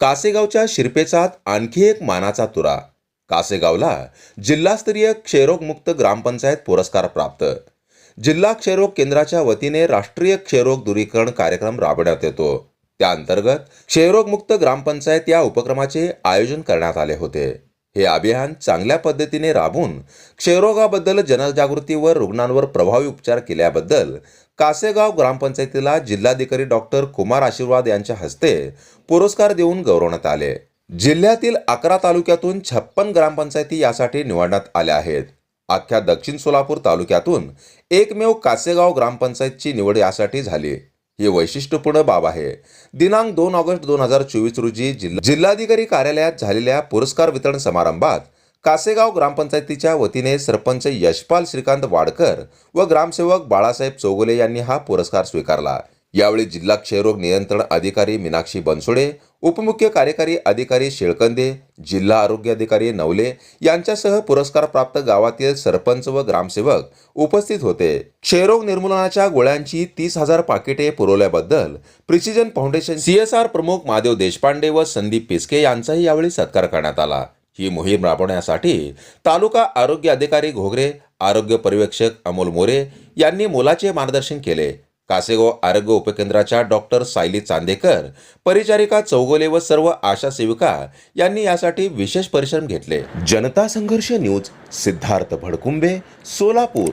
कासेगावच्या शिरपेचात आणखी एक मानाचा तुरा. कासेगावला जिल्हास्तरीय क्षयरोगमुक्त ग्रामपंचायत पुरस्कार प्राप्त. जिल्हा क्षयरोग केंद्राच्या वतीने राष्ट्रीय क्षयरोग दूरीकरण कार्यक्रम राबवण्यात येतो. त्या अंतर्गत क्षयरोगमुक्त ग्रामपंचायत या उपक्रमाचे आयोजन करण्यात आले होते. हे अभियान चांगल्या पद्धतीने राबवून क्षयरोगाबद्दल जनजागृतीवर रुग्णांवर प्रभावी उपचार केल्याबद्दल कासेगाव ग्रामपंचायतीला जिल्हाधिकारी डॉक्टर कुमार आशीर्वाद यांच्या हस्ते पुरस्कार देऊन गौरवण्यात आले. जिल्ह्यातील अकरा तालुक्यातून छप्पन ग्रामपंचायती यासाठी निवडण्यात आल्या आहेत. अख्ख्या दक्षिण सोलापूर तालुक्यातून एकमेव कासेगाव ग्रामपंचायतची निवड यासाठी झाली. ही वैशिष्ट्यपूर्ण बाब आहे. दिनांक दोन ऑगस्ट दोन हजार चोवीस रोजी जिल्हा जिल्हाधिकारी कार्यालयात झालेल्या पुरस्कार वितरण समारंभात कासेगाव ग्रामपंचायतीच्या वतीने सरपंच यशपाल श्रीकांत वाडकर व ग्रामसेवक बाळासाहेब चौगुले यांनी हा पुरस्कार स्वीकारला. यावेळी जिल्हा क्षयरोग नियंत्रण अधिकारी मीनाक्षी बनसोडे उपमुख्य कार्यकारी अधिकारी शेळकंदे जिल्हा आरोग्य अधिकारी नवले यांच्यासह पुरस्कार प्राप्त गावातील सरपंच व ग्रामसेवक उपस्थित होते. क्षयरोग निर्मूलनाच्या गोळ्यांची तीस हजार पाकिटे पुरवल्याबद्दल प्रिसिजन फाउंडेशन सीएसआर प्रमुख महादेव देशपांडे व संदीप पिस्के यांचाही यावेळी सत्कार करण्यात आला. ही मोहीम राबवण्यासाठी तालुका आरोग्य अधिकारी घोगरे आरोग्य पर्यवेक्षक अमोल मोरे यांनी मोलाचे मार्गदर्शन केले. कासेगाव आरोग्य उपकेंद्राच्या डॉक्टर सायली चांदेकर परिचारिका चौगोले व सर्व आशा सेविका यांनी यासाठी विशेष परिश्रम घेतले. जनता संघर्ष न्यूज सिद्धार्थ भडकुंबे सोलापूर.